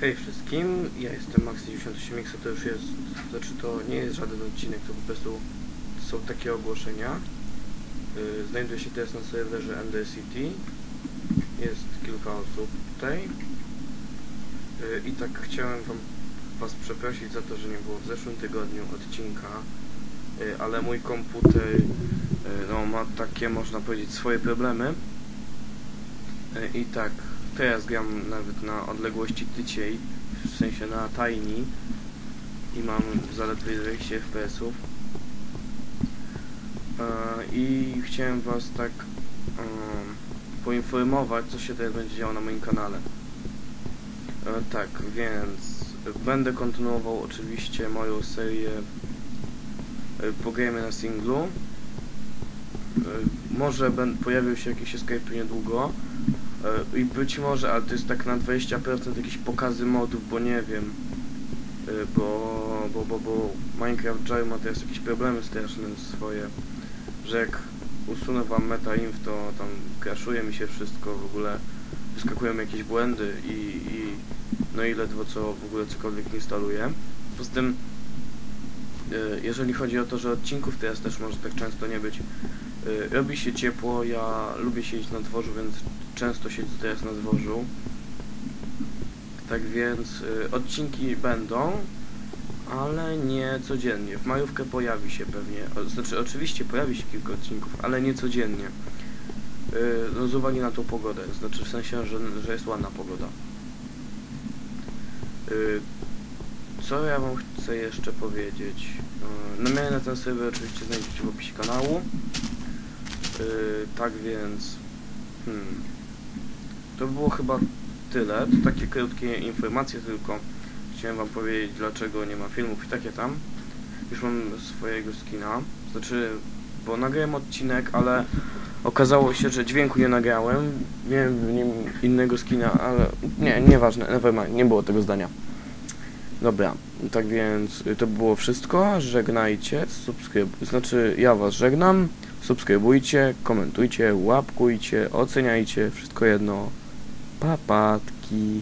Hej wszystkim, ja jestem Max98X, to już jest, znaczy to nie jest żaden odcinek, to po prostu są takie ogłoszenia. Yy, znajduję się teraz na serwerze City. jest kilka osób tutaj. Yy, I tak chciałem wam, was przeprosić za to, że nie było w zeszłym tygodniu odcinka, yy, ale mój komputer yy, no, ma takie, można powiedzieć, swoje problemy. I tak, teraz gram nawet na odległości tyciej, w sensie na Tiny i mam zaledwie 20 FPS-ów. E, I chciałem was tak poinformować, co się teraz będzie działo na moim kanale. E, tak, więc będę kontynuował oczywiście moją serię e, pograjmy na singlu. Może pojawił się jakiś escape niedługo. E, I być może, ale to jest tak na 20% jakieś pokazy modów, bo nie wiem. E, Bo, bo, bo, bo Minecraft Jar ma teraz jakieś problemy straszne swoje, że jak usunę wam metainf, to tam crashuje mi się wszystko, w ogóle wyskakują jakieś błędy i, i no i ledwo co w ogóle cokolwiek instaluję. Poza tym, e, jeżeli chodzi o to, że odcinków teraz też może tak często nie być, robi się ciepło, ja lubię siedzieć na dworzu, więc często siedzę teraz na dworzu. Tak więc y, odcinki będą, ale nie codziennie. W majówkę pojawi się pewnie, znaczy oczywiście pojawi się kilka odcinków, ale nie codziennie. Y, no z uwagi na tą pogodę, znaczy w sensie, że, że jest ładna pogoda. Y, co ja wam chcę jeszcze powiedzieć? Y, Namiary na ten serwer oczywiście znajdziecie w opisie kanału. Y, tak więc... Hmm, to było chyba tyle. To takie krótkie informacje tylko. Chciałem wam powiedzieć dlaczego nie ma filmów i takie tam. Już mam swojego skina. Znaczy, bo nagrałem odcinek, ale okazało się, że dźwięku nie nagrałem. Miałem w nim innego skina, ale nie, nieważne, nevermind, nie było tego zdania. Dobra, tak więc y, to było wszystko. Żegnajcie, subskryb... Znaczy, ja was żegnam subskrybujcie, komentujcie, łapkujcie, oceniajcie, wszystko jedno. Papatki.